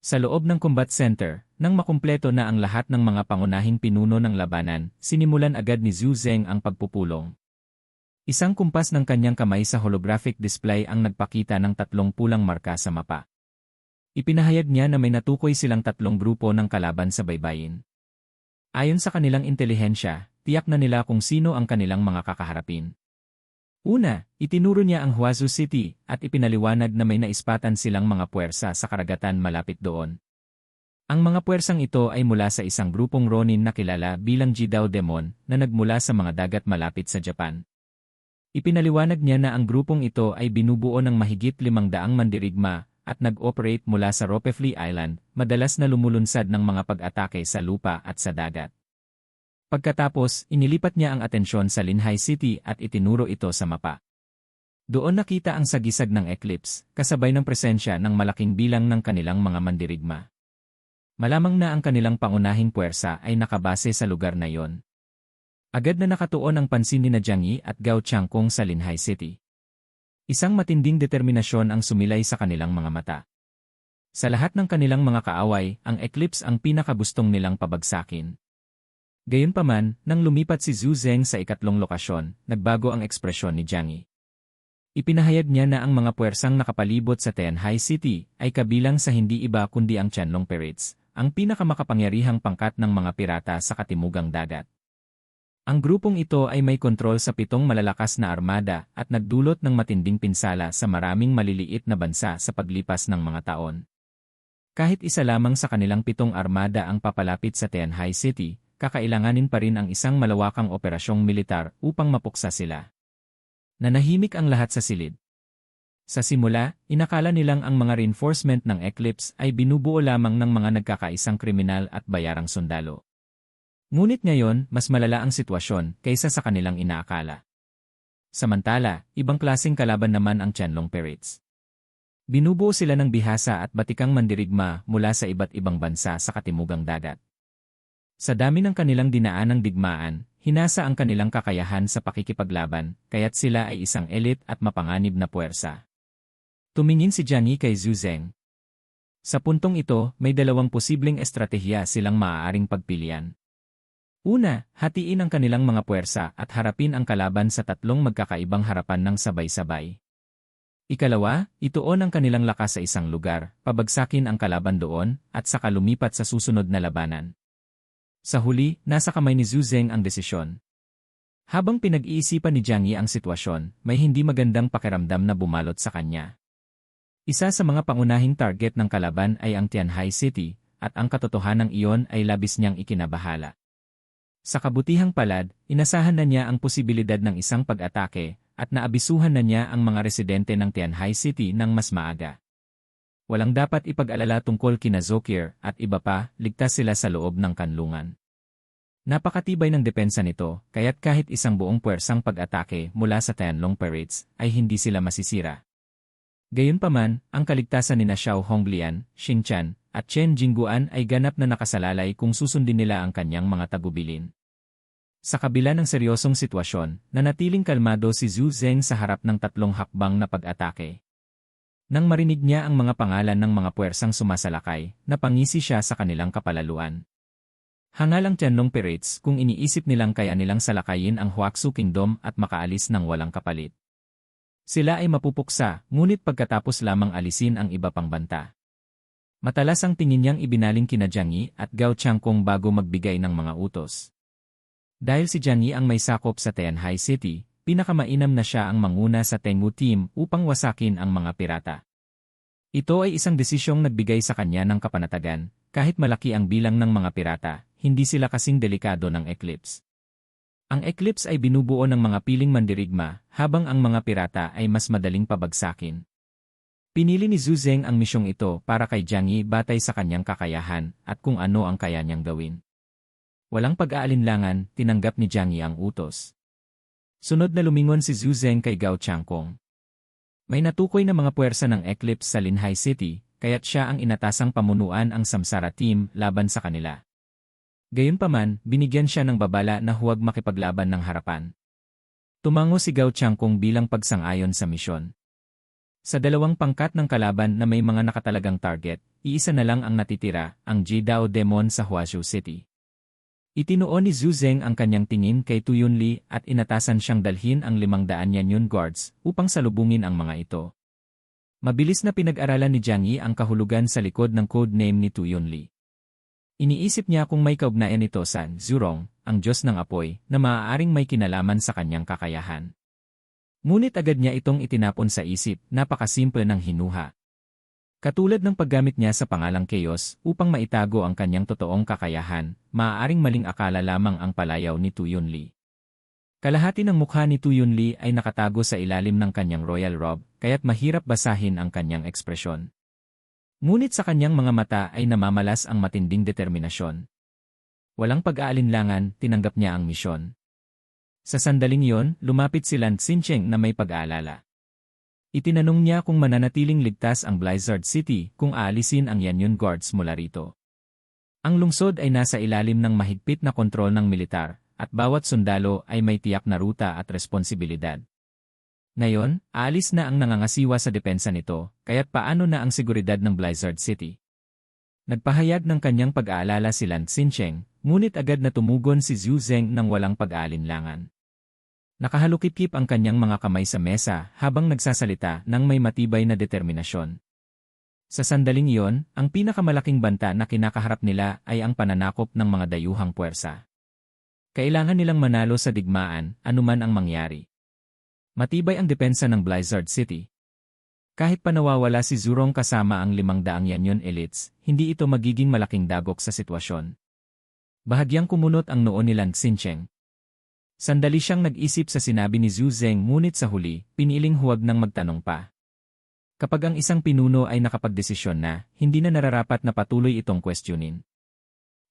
Sa loob ng combat center, nang makumpleto na ang lahat ng mga pangunahing pinuno ng labanan, sinimulan agad ni Zhu Zeng ang pagpupulong. Isang kumpas ng kanyang kamay sa holographic display ang nagpakita ng tatlong pulang marka sa mapa. Ipinahayag niya na may natukoy silang tatlong grupo ng kalaban sa baybayin. Ayon sa kanilang intelihensya, tiyak na nila kung sino ang kanilang mga kakaharapin. Una, itinuro niya ang Huazhu City at ipinaliwanag na may naispatan silang mga puwersa sa karagatan malapit doon. Ang mga puwersang ito ay mula sa isang grupong Ronin na kilala bilang Jidao Demon na nagmula sa mga dagat malapit sa Japan. Ipinaliwanag niya na ang grupong ito ay binubuo ng mahigit limang daang mandirigma at nag-operate mula sa Ropefli Island, madalas na lumulunsad ng mga pag-atake sa lupa at sa dagat. Pagkatapos, inilipat niya ang atensyon sa Linhai City at itinuro ito sa mapa. Doon nakita ang sagisag ng eclipse, kasabay ng presensya ng malaking bilang ng kanilang mga mandirigma. Malamang na ang kanilang pangunahing puwersa ay nakabase sa lugar na yon. Agad na nakatuon ang pansin ni na Jiang Yi at Gao Changkong sa Linhai City. Isang matinding determinasyon ang sumilay sa kanilang mga mata. Sa lahat ng kanilang mga kaaway, ang eclipse ang pinakagustong nilang pabagsakin. Gayunpaman, nang lumipat si Zhu Zeng sa ikatlong lokasyon, nagbago ang ekspresyon ni Jiang Yi. Ipinahayag niya na ang mga puwersang nakapalibot sa Tianhai City ay kabilang sa hindi iba kundi ang Tianlong Pirates, ang pinakamakapangyarihang pangkat ng mga pirata sa katimugang dagat. Ang grupong ito ay may kontrol sa pitong malalakas na armada at nagdulot ng matinding pinsala sa maraming maliliit na bansa sa paglipas ng mga taon. Kahit isa lamang sa kanilang pitong armada ang papalapit sa Tianhai City, kakailanganin pa rin ang isang malawakang operasyong militar upang mapuksa sila. Nanahimik ang lahat sa silid. Sa simula, inakala nilang ang mga reinforcement ng Eclipse ay binubuo lamang ng mga nagkakaisang kriminal at bayarang sundalo. Ngunit ngayon, mas malala ang sitwasyon kaysa sa kanilang inaakala. Samantala, ibang klasing kalaban naman ang Tianlong Pirates. Binubuo sila ng bihasa at batikang mandirigma mula sa iba't ibang bansa sa katimugang dagat. Sa dami ng kanilang dinaanang digmaan, hinasa ang kanilang kakayahan sa pakikipaglaban, kaya't sila ay isang elite at mapanganib na puwersa. Tumingin si Yi kay Zhu Zeng. Sa puntong ito, may dalawang posibleng estratehiya silang maaaring pagpilian. Una, hatiin ang kanilang mga puwersa at harapin ang kalaban sa tatlong magkakaibang harapan ng sabay-sabay. Ikalawa, ituon ang kanilang lakas sa isang lugar, pabagsakin ang kalaban doon, at saka lumipat sa susunod na labanan. Sa huli, nasa kamay ni Zhu Zeng ang desisyon. Habang pinag-iisipan ni Jiang Yi ang sitwasyon, may hindi magandang pakiramdam na bumalot sa kanya. Isa sa mga pangunahing target ng kalaban ay ang Tianhai City, at ang katotohanan iyon ay labis niyang ikinabahala. Sa kabutihang palad, inasahan na niya ang posibilidad ng isang pag-atake, at naabisuhan na niya ang mga residente ng Tianhai City ng mas maaga. Walang dapat ipag-alala tungkol kina Zokir at iba pa, ligtas sila sa loob ng kanlungan. Napakatibay ng depensa nito, kaya't kahit isang buong puwersang pag-atake mula sa Tianlong Pirates ay hindi sila masisira. Gayunpaman, ang kaligtasan ni na Xiao Honglian, Xingchan, at Chen Jingguan ay ganap na nakasalalay kung susundin nila ang kanyang mga tagubilin. Sa kabila ng seryosong sitwasyon, nanatiling kalmado si Zhu Zeng sa harap ng tatlong hakbang na pag-atake. Nang marinig niya ang mga pangalan ng mga puwersang sumasalakay, napangisi siya sa kanilang kapalaluan. Hangalang Tianlong Pirates kung iniisip nilang kaya nilang salakayin ang Huaxu Kingdom at makaalis ng walang kapalit. Sila ay mapupuksa, ngunit pagkatapos lamang alisin ang iba pang banta. Matalas ang tingin niyang ibinaling kina Jiang Yi at Gao Changkong bago magbigay ng mga utos. Dahil si Jiang Yi ang may sakop sa Tianhai City, pinakamainam na siya ang manguna sa Tengwu team upang wasakin ang mga pirata. Ito ay isang desisyong nagbigay sa kanya ng kapanatagan, kahit malaki ang bilang ng mga pirata, hindi sila kasing delikado ng Eclipse. Ang Eclipse ay binubuo ng mga piling mandirigma, habang ang mga pirata ay mas madaling pabagsakin. Pinili ni Zhu Zeng ang misyong ito para kay Jiang Yi batay sa kanyang kakayahan at kung ano ang kaya niyang gawin. Walang pag-aalinlangan, tinanggap ni Jiang Yi ang utos. Sunod na lumingon si Zhu Zeng kay Gao Changkong. May natukoy na mga puwersa ng Eclipse sa Linhai City, kaya't siya ang inatasang pamunuan ang Samsara team laban sa kanila. Gayunpaman, binigyan siya ng babala na huwag makipaglaban ng harapan. Tumango si Gao Changkong bilang pagsang-ayon sa misyon. Sa dalawang pangkat ng kalaban na may mga nakatalagang target, iisa na lang ang natitira, ang Jidao Demon sa Huazhou City. Itinuon ni Zhu Zeng ang kanyang tingin kay Tu Yunli at inatasan siyang dalhin ang limang daan Yanyun guards upang salubungin ang mga ito. Mabilis na pinag-aralan ni Jiang Yi ang kahulugan sa likod ng code name ni Tu Yunli. Iniisip niya kung may kaugnayan ito sa Zurong, ang Diyos ng Apoy, na maaaring may kinalaman sa kanyang kakayahan. Ngunit agad niya itong itinapon sa isip, napakasimple ng hinuha. Katulad ng paggamit niya sa pangalang Chaos upang maitago ang kanyang totoong kakayahan, maaaring maling akala lamang ang palayaw ni Tu Yunli. Kalahati ng mukha ni Tu Yunli ay nakatago sa ilalim ng kanyang royal robe, kaya't mahirap basahin ang kanyang ekspresyon. Ngunit sa kanyang mga mata ay namamalas ang matinding determinasyon. Walang pag-aalinlangan, tinanggap niya ang misyon. Sa sandaling yon, lumapit si Lan Xincheng na may pag-aalala. Itinanong niya kung mananatiling ligtas ang Blizzard City kung aalisin ang Yanyun Guards mula rito. Ang lungsod ay nasa ilalim ng mahigpit na kontrol ng militar, at bawat sundalo ay may tiyak na ruta at responsibilidad. Ngayon, aalis na ang nangangasiwa sa depensa nito, kaya't paano na ang seguridad ng Blizzard City? Nagpahayag ng kanyang pag-aalala si Lan Xincheng, ngunit agad na tumugon si Zhu Zeng ng walang pag-aalinlangan. Nakahalukip-kip ang kanyang mga kamay sa mesa habang nagsasalita ng may matibay na determinasyon. Sa sandaling iyon, ang pinakamalaking banta na kinakaharap nila ay ang pananakop ng mga dayuhang puwersa. Kailangan nilang manalo sa digmaan, anuman ang mangyari. Matibay ang depensa ng Blizzard City. Kahit pa nawawala si Zurong kasama ang limang daang Yanyon elites, hindi ito magiging malaking dagok sa sitwasyon. Bahagyang kumunot ang noo ni Lan Xincheng. Sandali siyang nag-isip sa sinabi ni Zhu Zeng ngunit sa huli, piniling huwag nang magtanong pa. Kapag ang isang pinuno ay nakapagdesisyon na, hindi na nararapat na patuloy itong questionin.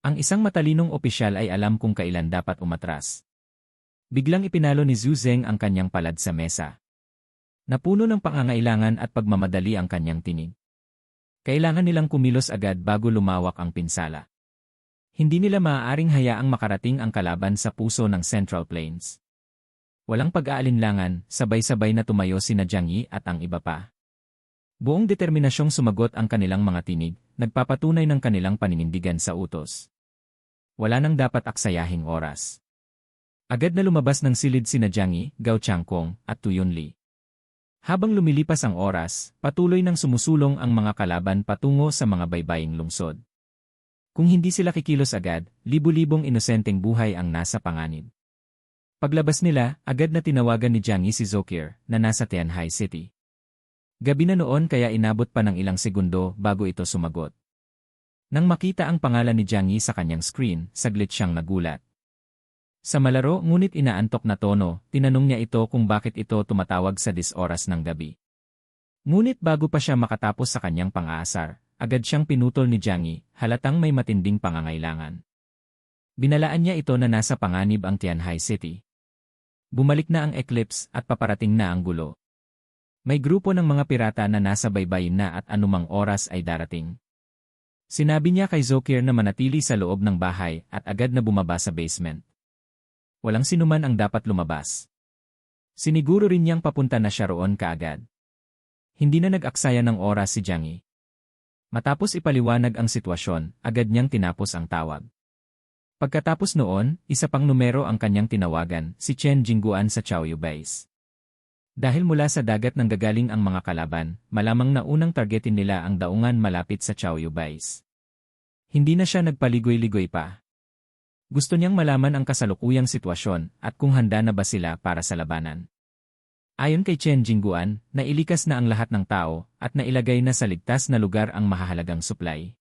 Ang isang matalinong opisyal ay alam kung kailan dapat umatras. Biglang ipinalo ni Zhu Zeng ang kanyang palad sa mesa. Napuno ng pangangailangan at pagmamadali ang kanyang tinig. Kailangan nilang kumilos agad bago lumawak ang pinsala. Hindi nila maaaring hayaang makarating ang kalaban sa puso ng Central Plains. Walang pag-aalinlangan, sabay-sabay na tumayo si Jiang at ang iba pa. Buong determinasyong sumagot ang kanilang mga tinig, nagpapatunay ng kanilang paninindigan sa utos. Wala nang dapat aksayahing oras. Agad na lumabas ng silid sina Jiang Gao Changkong, at Tuyon Li. Habang lumilipas ang oras, patuloy nang sumusulong ang mga kalaban patungo sa mga baybaying lungsod. Kung hindi sila kikilos agad, libu-libong inosenteng buhay ang nasa panganib. Paglabas nila, agad na tinawagan ni Jiang si Zokir, na nasa Tianhai City. Gabi na noon kaya inabot pa ng ilang segundo bago ito sumagot. Nang makita ang pangalan ni Jiang sa kanyang screen, saglit siyang nagulat. Sa malaro ngunit inaantok na tono, tinanong niya ito kung bakit ito tumatawag sa disoras ng gabi. Ngunit bago pa siya makatapos sa kanyang pang-aasar, agad siyang pinutol ni Jiang halatang may matinding pangangailangan. Binalaan niya ito na nasa panganib ang Tianhai City. Bumalik na ang eclipse at paparating na ang gulo. May grupo ng mga pirata na nasa baybayin na at anumang oras ay darating. Sinabi niya kay Zokir na manatili sa loob ng bahay at agad na bumaba sa basement. Walang sinuman ang dapat lumabas. Siniguro rin niyang papunta na siya roon kaagad. Hindi na nag-aksaya ng oras si Jiang Matapos ipaliwanag ang sitwasyon, agad niyang tinapos ang tawag. Pagkatapos noon, isa pang numero ang kanyang tinawagan, si Chen Jingguan sa Chaoyu Base. Dahil mula sa dagat nang gagaling ang mga kalaban, malamang na unang targetin nila ang daungan malapit sa Chaoyu Base. Hindi na siya nagpaligoy-ligoy pa. Gusto niyang malaman ang kasalukuyang sitwasyon at kung handa na ba sila para sa labanan. Ayon kay Chen Jingguan, nailikas na ang lahat ng tao at nailagay na sa ligtas na lugar ang mahahalagang supply.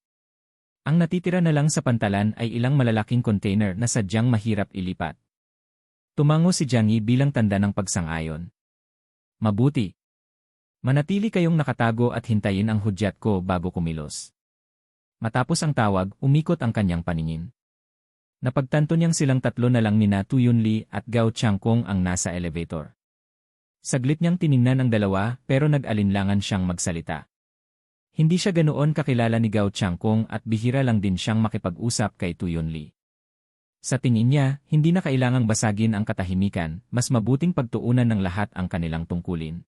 Ang natitira na lang sa pantalan ay ilang malalaking container na sadyang mahirap ilipat. Tumango si Jiang Yi bilang tanda ng pagsang-ayon. Mabuti. Manatili kayong nakatago at hintayin ang hudyat ko bago kumilos. Matapos ang tawag, umikot ang kanyang paningin. Napagtanto niyang silang tatlo na lang nina Tu Yunli at Gao Changkong ang nasa elevator. Saglit niyang tiningnan ang dalawa pero nag-alinlangan siyang magsalita. Hindi siya ganoon kakilala ni Gao Changkong at bihira lang din siyang makipag-usap kay Tu Yunli. Sa tingin niya, hindi na kailangang basagin ang katahimikan, mas mabuting pagtuunan ng lahat ang kanilang tungkulin.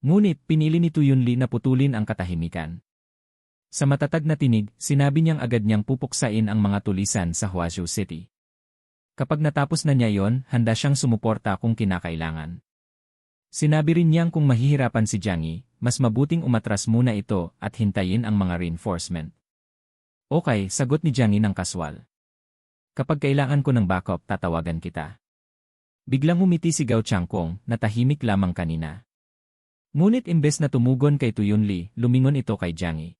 Ngunit pinili ni Tu Yunli na putulin ang katahimikan. Sa matatag na tinig, sinabi niyang agad niyang pupuksain ang mga tulisan sa Huazhou City. Kapag natapos na niya yon, handa siyang sumuporta kung kinakailangan. Sinabi rin niyang kung mahihirapan si Jiang Yi, mas mabuting umatras muna ito at hintayin ang mga reinforcement. Okay, sagot ni Jiang Yi ng kaswal. Kapag kailangan ko ng backup, tatawagan kita. Biglang umiti si Gao Changkong, na tahimik lamang kanina. Ngunit imbes na tumugon kay Tuyunli, lumingon ito kay Jiang Yi.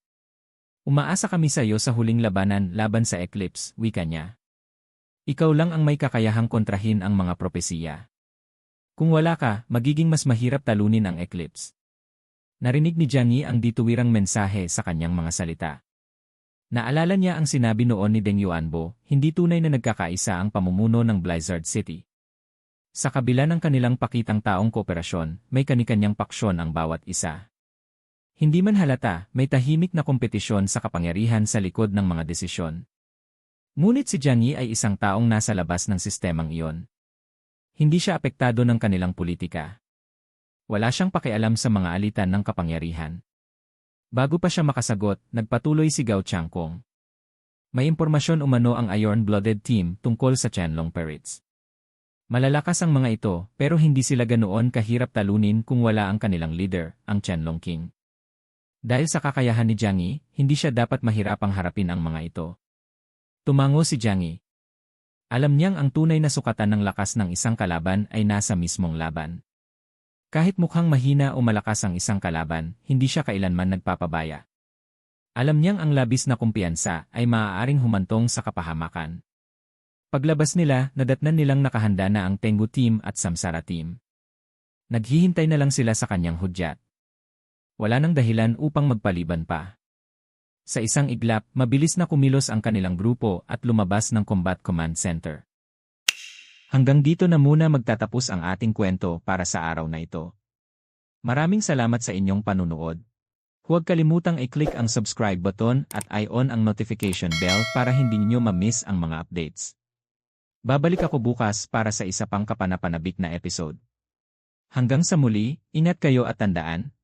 Umaasa kami sa iyo sa huling labanan laban sa Eclipse, wika niya. Ikaw lang ang may kakayahang kontrahin ang mga propesiya. Kung wala ka, magiging mas mahirap talunin ang Eclipse. Narinig ni Yi ang dituwirang mensahe sa kanyang mga salita. Naalala niya ang sinabi noon ni Deng Yuanbo, hindi tunay na nagkakaisa ang pamumuno ng Blizzard City. Sa kabila ng kanilang pakitang taong kooperasyon, may kanikanyang paksyon ang bawat isa. Hindi man halata, may tahimik na kompetisyon sa kapangyarihan sa likod ng mga desisyon. Ngunit si Yi ay isang taong nasa labas ng sistemang iyon. Hindi siya apektado ng kanilang politika. Wala siyang pakialam sa mga alitan ng kapangyarihan. Bago pa siya makasagot, nagpatuloy si Gao Changkong. May impormasyon umano ang Iron-Blooded Team tungkol sa Chenlong Pirates. Malalakas ang mga ito, pero hindi sila ganoon kahirap talunin kung wala ang kanilang leader, ang Chenlong King. Dahil sa kakayahan ni Jiang Yi, hindi siya dapat mahirapang harapin ang mga ito. Tumango si Jiang Yi. Alam niyang ang tunay na sukatan ng lakas ng isang kalaban ay nasa mismong laban. Kahit mukhang mahina o malakas ang isang kalaban, hindi siya kailanman nagpapabaya. Alam niyang ang labis na kumpiyansa ay maaaring humantong sa kapahamakan. Paglabas nila, nadatnan nilang nakahanda na ang Tengu team at Samsara team. Naghihintay na lang sila sa kanyang hudyat wala nang dahilan upang magpaliban pa. Sa isang iglap, mabilis na kumilos ang kanilang grupo at lumabas ng Combat Command Center. Hanggang dito na muna magtatapos ang ating kwento para sa araw na ito. Maraming salamat sa inyong panunood. Huwag kalimutang i-click ang subscribe button at i-on ang notification bell para hindi niyo ma-miss ang mga updates. Babalik ako bukas para sa isa pang kapanapanabik na episode. Hanggang sa muli, ingat kayo at tandaan,